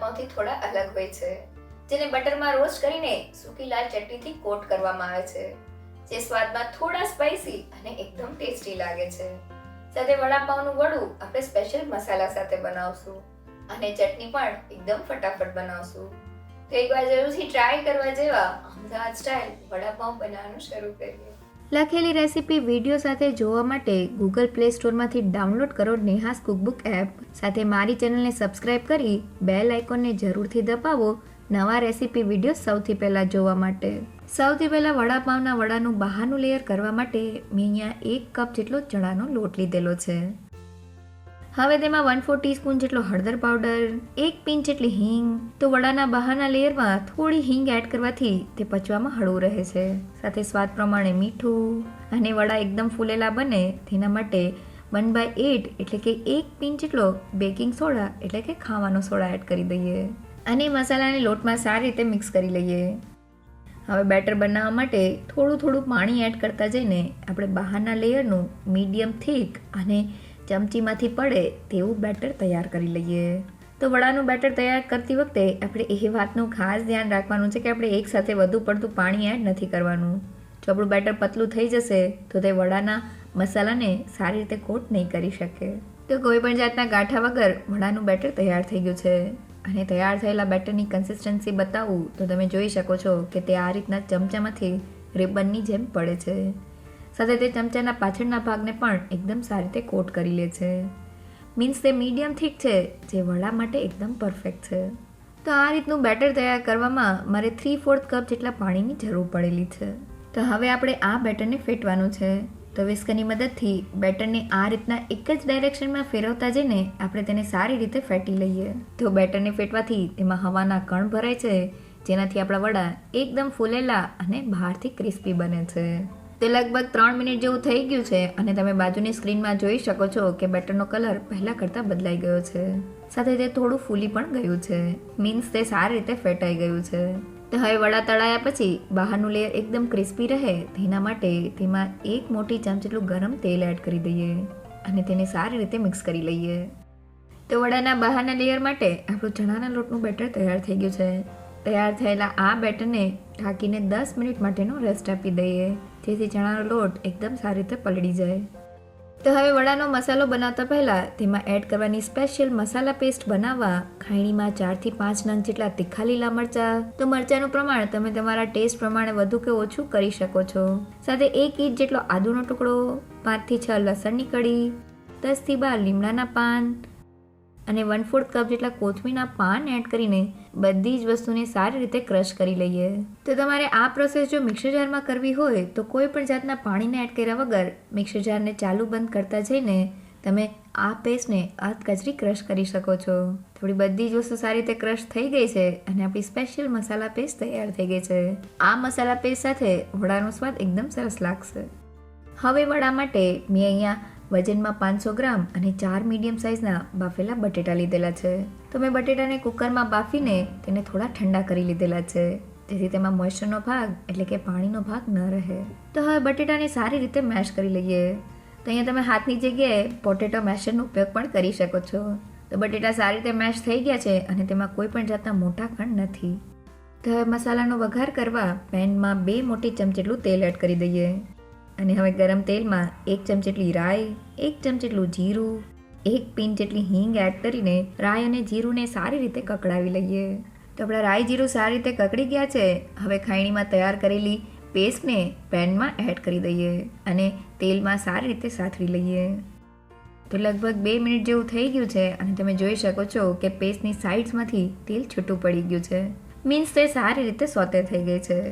Style થોડા અલગ હોય છે, જેને બટરમાં રોસ્ટ કરીને સૂકી લાલ ચટણીથી કોટ કરવામાં આવે છે, જે સ્વાદમાં થોડા સ્પાઇસી અને એકદમ ટેસ્ટી લાગે છે. સાથે વડાપાઉંનું વડું આપણે સ્પેશિયલ મસાલા સાથે બનાવશું અને ચટણી પણ એકદમ ફટાફટ બનાવશું. તો એકવાર જરૂરથી ટ્રાય કરવા જેવા અમદાવાદ સ્ટાઇલ વડાપાઉં બનાવવાનું શરૂ કરીએ. લખેલી રેસીપી વીડિયો સાથે જોવા માટે ગૂગલ પ્લે સ્ટોરમાંથી ડાઉનલોડ કરો નેહાસ કુકબુક એપ. સાથે મારી ચેનલને સબસ્ક્રાઇબ કરી બેલ આઇકોનને જરૂરથી દબાવો નવા રેસીપી વીડિયો સૌથી પહેલાં જોવા માટે. સૌથી પહેલાં વડાપાવના વડાનું બહારનું લેયર કરવા માટે મેં અહીંયા એક કપ જેટલો ચણાનો લોટ લીધેલો છે. હવે તેમાં વન ફોર ટીસ્પૂન જેટલો હળદર પાવડર એક પિંચ જેટલી હિંગ, તો વડાના બહારના લેયરમાં થોડી હિંગ એડ કરવાથી તે પચવામાં હળવું રહે છે. સાથે સ્વાદ પ્રમાણે મીઠું અને વડા એકદમ ફૂલેલા બને તેના માટે વન બાય એટ એટલે કે એક પિંચ જેટલો બેકિંગ સોડા એટલે કે ખાવાનો સોડા એડ કરી દઈએ. અને મસાલાને લોટમાં સારી રીતે મિક્સ કરી લઈએ. હવે બેટર બનાવવા માટે થોડું થોડું પાણી એડ કરતા જઈને આપણે બહારના લેયરનું મીડિયમ થીક અને ચમચીમાંથી પડે તેવું બેટર તૈયાર કરી લઈએ. તો વડાનું બેટર તૈયાર કરતી વખતે આપણે એ વાતનું ખાસ ધ્યાન રાખવાનું છે કે આપણે એકસાથે વધુ પડતું પાણી એડ નથી કરવાનું. જો આપણું બેટર પતલું થઈ જશે, તો તે વડાના મસાલાને સારી રીતે કોટ નહીં કરી શકે. તો કોઈ પણ જાતના ગાંઠા વગર વડાનું બેટર તૈયાર થઈ ગયું છે. અને તૈયાર થયેલા બેટરની કન્સિસ્ટન્સી બતાવું તો તમે જોઈ શકો છો કે તે આ રીતના ચમચામાંથી રિબનની જેમ પડે છે. સાથે તે ચમચાના પાછળના ભાગને પણ એકદમ સારી રીતે કોટ કરી લે છે. મીન્સ તે મીડિયમ થીક છે, જે વડા માટે એકદમ પરફેક્ટ છે. તો આ રીતનું બેટર તૈયાર કરવામાં મારે થ્રી ફોર્થ કપ જેટલા પાણીની જરૂર પડેલી છે. તો હવે આપણે આ બેટરને ફેટવાનું છે. તો વિસ્કની મદદથી બેટરને આ રીતના એક જ ડાયરેક્શનમાં ફેરવતા જઈને આપણે તેને સારી રીતે ફેટી લઈએ. તો બેટરને ફેટવાથી તેમાં હવાના કણ ભરાય છે, જેનાથી આપણા વડા એકદમ ફૂલેલા અને બહારથી ક્રિસ્પી બને છે. તે લગભગ ત્રણ મિનિટ જેવું થઈ ગયું છે અને તમે બાજુની સ્ક્રીનમાં જોઈ શકો છો કે બેટરનો કલર પહેલાં કરતાં બદલાઈ ગયો છે. સાથે તે થોડું ફૂલી પણ ગયું છે. મીન્સ તે સારી રીતે ફેટાઈ ગયું છે. તો હવે વડા તળાયા પછી બહારનું લેયર એકદમ ક્રિસ્પી રહે તેના માટે તેમાં એક મોટી ચમચ જેટલું ગરમ તેલ એડ કરી દઈએ અને તેને સારી રીતે મિક્સ કરી લઈએ. તો વડાના બહારના લેયર માટે આપણું ચણાના લોટનું બેટર તૈયાર થઈ ગયું છે. તૈયાર થયેલા આ બેટરને ઢાંકીને દસ મિનિટ માટેનો રેસ્ટ આપી દઈએ. જેથી ચણાનો લોટ એકદમ સારી રીતે પલળી જાય. તો હવે વડાનો મસાલો બનાવતા પહેલાં તેમાં એડ કરવાની સ્પેશિયલ મસાલા પેસ્ટ બનાવવા ખાયણીમાં ચારથી પાંચ નંગ જેટલા તીખા લીલા મરચાં. તો મરચાંનું પ્રમાણ તમે તમારા ટેસ્ટ પ્રમાણે વધુ કે ઓછું કરી શકો છો. સાથે એક ઇંચ જેટલો આદુનો ટુકડો, પાંચથી છ લસણની કળી, દસથી બાર લીમડાના પાન અને વન ફોર્થ કપ જેટલા કોથમીના પાન એડ કરીને બધી જ વસ્તુને સારી રીતે ક્રશ કરી લઈએ. તો તમારે આ પ્રોસેસ જો મિક્સર જારમાં કરવી હોય, તો કોઈ પણ જાતના પાણીને એડ કર્યા વગર મિક્સર જારને ચાલુ બંધ કરતા જઈને તમે આ પેસ્ટને કચરી ક્રશ કરી શકો છો. થોડી બધી જ વસ્તુ સારી રીતે ક્રશ થઈ ગઈ છે અને આપણી સ્પેશિયલ મસાલા પેસ્ટ તૈયાર થઈ ગઈ છે. આ મસાલા પેસ્ટ સાથે વડાનો સ્વાદ એકદમ સરસ લાગશે. હવે વડા માટે મેં અહીંયા વજનમાં પાંચસો ગ્રામ અને ચાર મીડિયમ સાઇઝના બાફેલા બટેટા લીધેલા છે. તો મેં બટેટાને કુકરમાં બાફીને તેને થોડા ઠંડા કરી લીધેલા છે. જેથી તેમાં મોઇશ્ચરનો ભાગ એટલે કે પાણીનો ભાગ ન રહે. તો હવે બટેટાને સારી રીતે મેશ કરી લઈએ. તો અહીંયા તમે હાથની જગ્યાએ પોટેટો મેશરનો ઉપયોગ પણ કરી શકો છો. તો બટેટા સારી રીતે મેશ થઈ ગયા છે અને તેમાં કોઈ પણ જાતના મોટા કણ નથી. તો હવે મસાલાનો વઘાર કરવા પેનમાં બે મોટી ચમચી જેટલું તેલ એડ કરી દઈએ. અને હવે ગરમ તેલમાં એક ચમચી જેટલી રાઈ, એક ચમચી જેટલું જીરું, એક પિન જેટલી હિંગ એડ કરીને રાઈ અને જીરુંને સારી રીતે કકડાવી લઈએ. તો આપણા રાઈ, જીરું સારી રીતે કકડી ગયા છે, હવે ખાયણીમાં તૈયાર કરેલી પેસ્ટને પેનમાં એડ કરી દઈએ અને તેલમાં સારી રીતે સાથવી લઈએ. તો લગભગ બે મિનિટ જેવું થઈ ગયું છે અને તમે જોઈ શકો છો કે પેસ્ટની સાઇડ્સમાંથી તેલ છૂટું પડી ગયું છે. મીન્સ તે સારી રીતે સોતે થઈ ગઈ છે.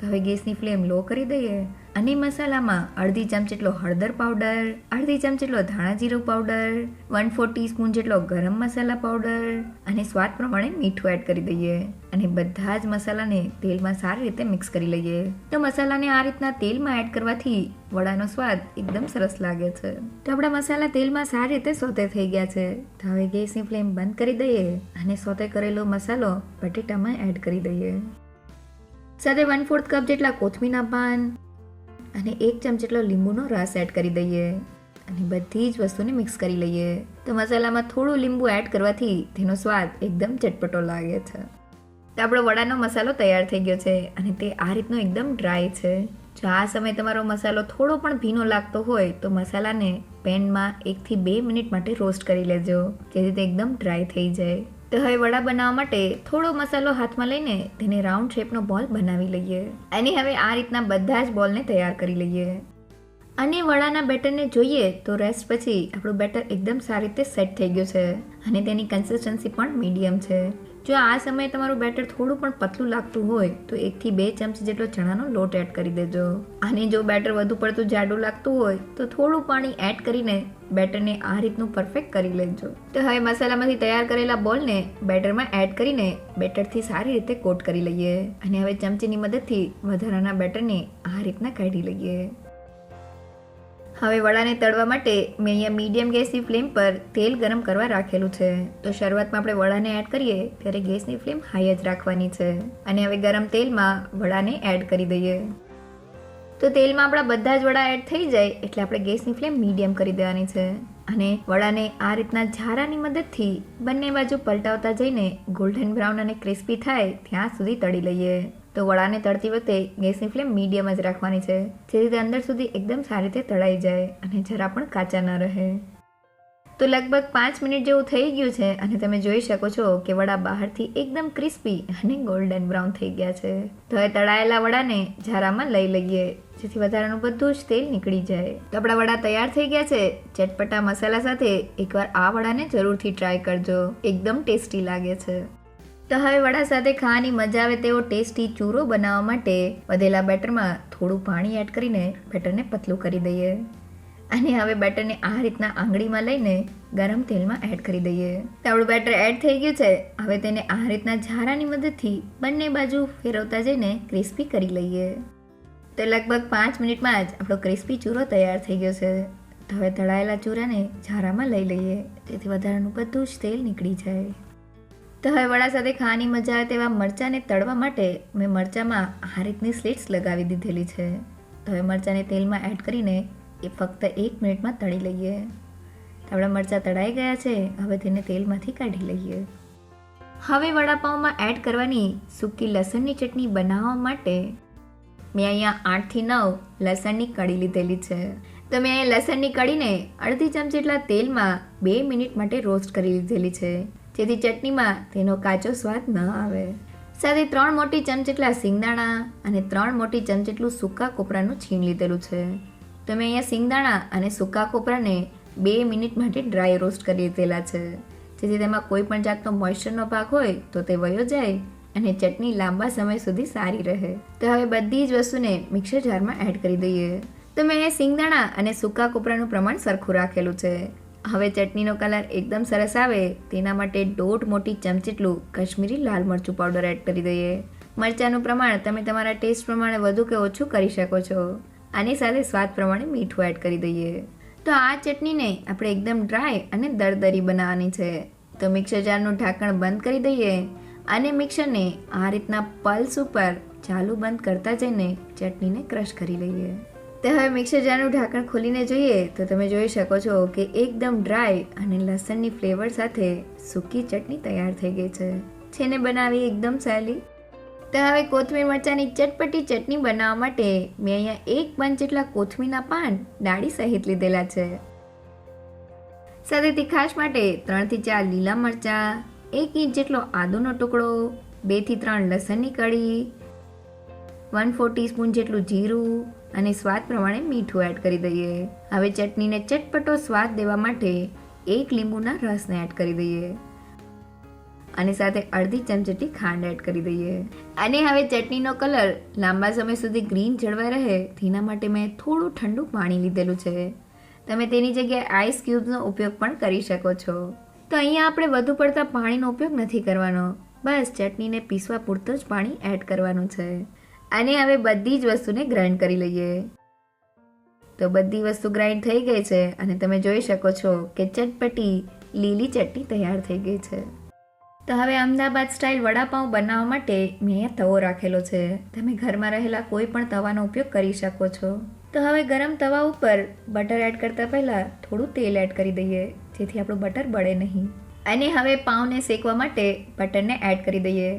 તો હવે ગેસની ફ્લેમ લો કરી દઈએ અને મસાલામાં અડધી ચમચ જેટલો હળદર પાવડર અડધી ચમચ જેટલો ધાણા જીરું પાવડર વન ફોર ટીસ્પૂન જેટલો ગરમ મસાલા પાવડર અને સ્વાદ પ્રમાણે મીઠું એડ કરી દઈએ. અને બધા જ મસાલાને તેલમાં સારી રીતે મિક્સ કરી લઈએ. તો મસાલાને આ રીતના તેલમાં એડ કરવાથી વડાનો સ્વાદ એકદમ સરસ લાગે છે. તો આપણા મસાલા તેલમાં સારી રીતે સોતે થઈ ગયા છે. તો હવે ગેસની ફ્લેમ બંધ કરી દઈએ અને સોતે કરેલો મસાલો બટેટામાં એડ કરી દઈએ. સાથે વન ફોર્થ કપ જેટલા કોથમીના પાન અને એક ચમચ જેટલો લીંબુનો રસ એડ કરી દઈએ. અને બધી જ વસ્તુને મિક્સ કરી લઈએ. તો મસાલામાં થોડું લીંબુ એડ કરવાથી તેનો સ્વાદ એકદમ ચટપટો લાગે છે. તો આપણો વડાનો મસાલો તૈયાર થઈ ગયો છે અને તે આ રીતનો એકદમ ડ્રાય છે. જો આ સમયે તમારો મસાલો થોડો પણ ભીનો લાગતો હોય તો મસાલાને પેનમાં એકથી બે મિનિટ માટે રોસ્ટ કરી લેજો. જેથી તે એકદમ ડ્રાય થઈ જાય. તો હવે વડા બનાવવા માટે થોડો મસાલો હાથમાં લઈને તેને રાઉન્ડ શેપનો બોલ બનાવી લઈએ. અને હવે આ રીતના બધા જ બોલને તૈયાર કરી લઈએ. અને વડાના બેટરને જોઈએ તો રેસ્ટ પછી આપણું બેટર એકદમ સારી રીતે સેટ થઈ ગયું છે. અને તેની કન્સિસ્ટન્સી પણ મીડિયમ છે. જો આ સમયે તમારું બેટર થોડું પણ પતલું લાગતું હોય, તો એકથી બે ચમચી જેટલો ચણાનો લોટ એડ કરી દેજો. અને જો બેટર વધુ પડતું જાડું લાગતું હોય, તો થોડું પાણી એડ કરીને બેટરને આ રીતનું પરફેક્ટ કરી લેજો. તો હવે મસાલામાંથી તૈયાર કરેલા બોલને બેટરમાં એડ કરીને બેટરથી સારી રીતે કોટ કરી લઈએ. અને હવે ચમચીની મદદથી વધારાના બેટરને આ રીતના કાઢી લઈએ. હવે વડાને તળવા માટે મેં અહીંયા મીડિયમ ગેસની ફ્લેમ પર તેલ ગરમ કરવા રાખેલું છે. તો શરૂઆતમાં આપણે વડાને એડ કરીએ, ત્યારે ગેસની ફ્લેમ હાઈ જ રાખવાની છે. અને હવે ગરમ તેલમાં વડાને એડ કરી દઈએ. તો તેલમાં આપણા બધા જ વડા એડ થઈ જાય, એટલે આપણે ગેસની ફ્લેમ મીડિયમ કરી દેવાની છે. અને વડાને આ રીતના ઝારાની મદદથી બંને બાજુ પલટાવતા જઈને ગોલ્ડન બ્રાઉન અને ક્રિસ્પી થાય, ત્યાં સુધી તળી લઈએ. તો વડાને તળતી વખતે ગેસની ફ્લેમ મીડિયમ જ રાખવાની છે, જેથી તે અંદર સુધી એકદમ સારી રીતે તળાઈ જાય અને જરા પણ કાચા ન રહે. તો લગભગ પાંચ મિનિટ જેવું થઈ ગયું છે અને તમે જોઈ શકો છો કે વડા બહારથી એકદમ ક્રિસ્પી અને ગોલ્ડન બ્રાઉન થઈ ગયા છે. તો હવે તળાયેલા વડાને ઝારામાં લઈ લઈએ, જેથી વધારાનું બધું જ તેલ નીકળી જાય. તો આપણા વડા તૈયાર થઈ ગયા છે. ચટપટા મસાલા સાથે એકવાર આ વડાને જરૂરથી ટ્રાય કરજો. એકદમ ટેસ્ટી લાગે છે. વડા સાથે ખાવાની મજા આવે તેવો ટેસ્ટી ચૂરો બનાવવા માટે વધેલા બેટરમાં થોડું પાણી એડ કરીને બેટરને પતલું કરી દઈએ. અને હવે બેટરને આ રીતના આંગળીમાં લઈને ગરમ તેલમાં એડ કરી દઈએ. તો આપણું બેટર એડ થઈ ગયું છે. હવે તેને આ રીતના ઝારાની મદદથી બંને બાજુ ફેરવતા જઈને ક્રિસ્પી કરી લઈએ. તો લગભગ પાંચ મિનિટમાં જ આપણો ક્રિસ્પી ચૂરો તૈયાર થઈ ગયો છે. તો હવે તળાયેલા ચૂરાને ઝારામાં લઈ લઈએ. તેથી વધારાનું બધું જ તેલ નીકળી જાય. તો હવે વડા સાથે ખાવાની મજા આવે તેવા મરચાંને તળવા માટે મેં મરચાંમાં આ રીતની સ્લીટ્સ લગાવી દીધેલી છે. તો હવે મરચાંને તેલમાં એડ કરીને એ ફક્ત એક મિનિટમાં તળી લઈએ. આપણા મરચાં તળાઈ ગયા છે. હવે તેને તેલમાંથી કાઢી લઈએ. હવે વડાપાઉંમાં એડ કરવાની સૂકી લસણની ચટણી બનાવવા માટે મેં અહીંયા આઠથી નવ લસણની કળી લીધેલી છે. તો મેં લસણની કળીને અડધી ચમચી જેટલા તેલમાં બે મિનિટ માટે રોસ્ટ કરી લીધેલી છે. જેથી ચટણીમાં તેનો કાચો સ્વાદ ન આવે. સાથે ત્રણ મોટી ચમચ જેટલા સિંગદાણા અને ત્રણ મોટી ચમચ સૂકા કોપરાનું છીણ લીધેલું છે. તો મેં અહીંયા સિંગદાણા અને સૂકા કોપરાને બે મિનિટ માટે ડ્રાય રોસ્ટ કરી લીધેલા છે. જેથી તેમાં કોઈ પણ જાતનો મોઇશ્ચરનો ભાગ હોય તો તે વયો જાય અને ચટણી લાંબા સમય સુધી સારી રહે. તો હવે બધી જ વસ્તુને મિક્સર જારમાં એડ કરી દઈએ. તો મેં સિંગદાણા અને સૂકા કોપરાનું પ્રમાણ સરખું રાખેલું છે. હવે ચટણીનો કલર એકદમ સરસ આવે, તેના માટે દોઢ મોટી ચમચી જેટલું કશ્મીરી લાલ મરચું પાવડર એડ કરી દઈએ. મરચાંનું પ્રમાણ તમે તમારા ટેસ્ટ પ્રમાણે વધુ કે ઓછું કરી શકો છો. આની સાથે સ્વાદ પ્રમાણે મીઠું એડ કરી દઈએ. તો આ ચટણીને આપણે એકદમ ડ્રાય અને દરદરી બનાવવાની છે. તો મિક્સર જારનું ઢાંકણ બંધ કરી દઈએ અને મિક્સરને આ રીતના પલ્સ ઉપર ચાલુ બંધ કરતા જઈને ચટણીને ક્રશ કરી લઈએ. તો હવે મિક્સર જારનું ઢાંકણ ખોલીને જોઈએ તો તમે જોઈ શકો છો કે એકદમ ડ્રાય અને લસણની ફ્લેવર સાથે સૂકી ચટણી તૈયાર થઈ ગઈ છે. છેને બનાવી એકદમ સહેલી. તો હવે કોથમીર મરચાંની ચટપટી ચટણી બનાવવા માટે મેં અહીંયા એક પંચ જેટલા કોથમીરના પાન ડાળી સહિત લીધેલા છે. સાથે તીખાશ માટે ત્રણથી ચાર લીલા મરચાં, એક ઇંચ જેટલો આદુનો ટુકડો, બેથી ત્રણ લસણની કળી, વન ફોર ટીસ્પૂન જેટલું જીરું અને સ્વાદ પ્રમાણે મીઠું એડ કરી દઈએ. હવે ચટણીને ચટપટો સ્વાદ દેવા માટે એક લીંબુના રસને એડ કરી દઈએ. અને સાથે અડધી ચમચી ખાંડ એડ કરી દઈએ. અને હવે ચટણીનો કલર લાંબા સમય સુધી ગ્રીન જળવાઈ રહે, તેના માટે મેં થોડું ઠંડુ પાણી લીધેલું છે. તમે તેની જગ્યાએ આઈસ ક્યુબ્સનો ઉપયોગ પણ કરી શકો છો. તો અહીંયા આપણે વધુ પડતા પાણીનો ઉપયોગ નથી કરવાનો. બસ ચટણીને પીસવા પૂરતું જ પાણી એડ કરવાનું છે. અને હવે બધી જ વસ્તુને ગ્રાઇન્ડ કરી લઈએ. તો બધી વસ્તુ ગ્રાઇન્ડ થઈ ગઈ છે અને તમે જોઈ શકો છો કે ચટપટી લીલી ચટણી તૈયાર થઈ ગઈ છે. તો હવે અમદાવાદ સ્ટાઇલ વડાપાઉં બનાવવા માટે મેં તવો રાખેલો છે. તમે ઘરમાં રહેલા કોઈ પણ તવાનો ઉપયોગ કરી શકો છો. તો હવે ગરમ તવા ઉપર બટર એડ કરતાં પહેલાં થોડું તેલ એડ કરી દઈએ, જેથી આપણું બટર બળે નહીં. અને હવે પાઉંને શેકવા માટે બટરને એડ કરી દઈએ.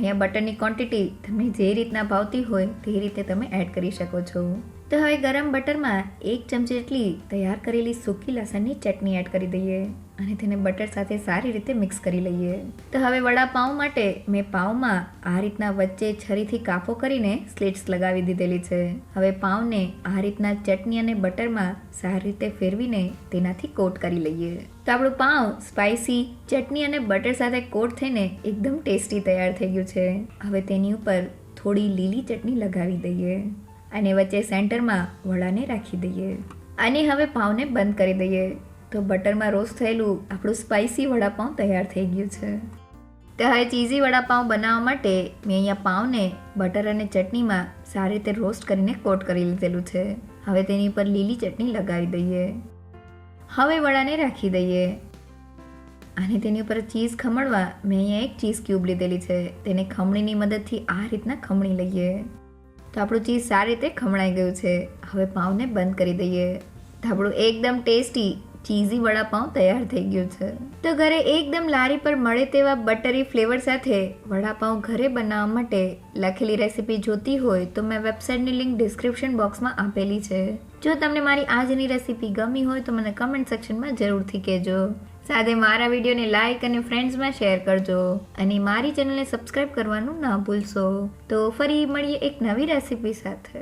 અહીંયા બટરની ક્વોન્ટિટી તમને જે રીતના ભાવતી હોય તે રીતે તમે એડ કરી શકો છો. તો હવે ગરમ બટરમાં એક ચમચી જેટલી તૈયાર કરેલી સૂકી લસણની ચટણી એડ કરી દઈએ અને તેને બટર સાથે સારી રીતે મિક્સ કરી લઈએ. તો હવે વડાપાઉં માટે મેં પાઉંમાં આ રીતના વચ્ચે છરીથી કાપો કરીને સ્લિટ્સ લગાવી દીધેલી છે. હવે પાઉંને આ રીતના ચટણી અને બટરમાં સારી રીતે ફેરવીને તેનાથી કોટ કરી લઈએ. તો આપણું પાઉં સ્પાઇસી ચટણી અને બટર સાથે કોટ થઈને એકદમ ટેસ્ટી તૈયાર થઈ ગયું છે. હવે તેની ઉપર થોડી લીલી ચટણી લગાવી દઈએ. અને વચ્ચે સેન્ટરમાં વડાને રાખી દઈએ. અને હવે પાઉંને બંધ કરી દઈએ. તો બટરમાં રોસ્ટ થયેલું આપણું સ્પાઇસી વડાપાઉં તૈયાર થઈ ગયું છે. તો હવે ચીઝી વડાપાઉં બનાવવા માટે મેં અહીંયા પાઉંને બટર અને ચટણીમાં સારી રીતે રોસ્ટ કરીને કોટ કરી લીધેલું છે. હવે તેની પર લીલી ચટણી લગાવી દઈએ. હવે વડાને રાખી દઈએ. અને તેની ઉપર ચીઝ ખમણવા મેં અહીંયા એક ચીઝ ક્યુબ લીધેલી છે. તેને ખમણીની મદદથી આ રીતના ખમણી લઈએ. તો આપણું ચીઝ સારી રીતે ખમણાઈ ગયું છે. હવે પાઉંને બંધ કરી દઈએ. તો આપણું એકદમ ટેસ્ટી ચીઝી વડાપાઉં તૈયાર થઈ ગયું છે. તો ઘરે એકદમ લારી પર મળે તેવા બટરી ફ્લેવર સાથે વડાપાઉં ઘરે બનાવવા માટે લખેલી રેસીપી જોતી હોય તો મેં વેબસાઇટની લિંક ડિસ્ક્રિપ્શન બોક્સમાં આપેલી છે. જો તમને મારી આજની રેસીપી ગમી હોય તો મને કમેન્ટ સેક્શનમાં જરૂરથી કહેજો. સાથે મારા વિડીયોને લાઇક અને ફ્રેન્ડ્સમાં શેર કરજો અને મારી ચેનલને સબસ્ક્રાઇબ કરવાનું ના ભૂલશો. તો ફરી મળીએ એક નવી રેસીપી સાથે.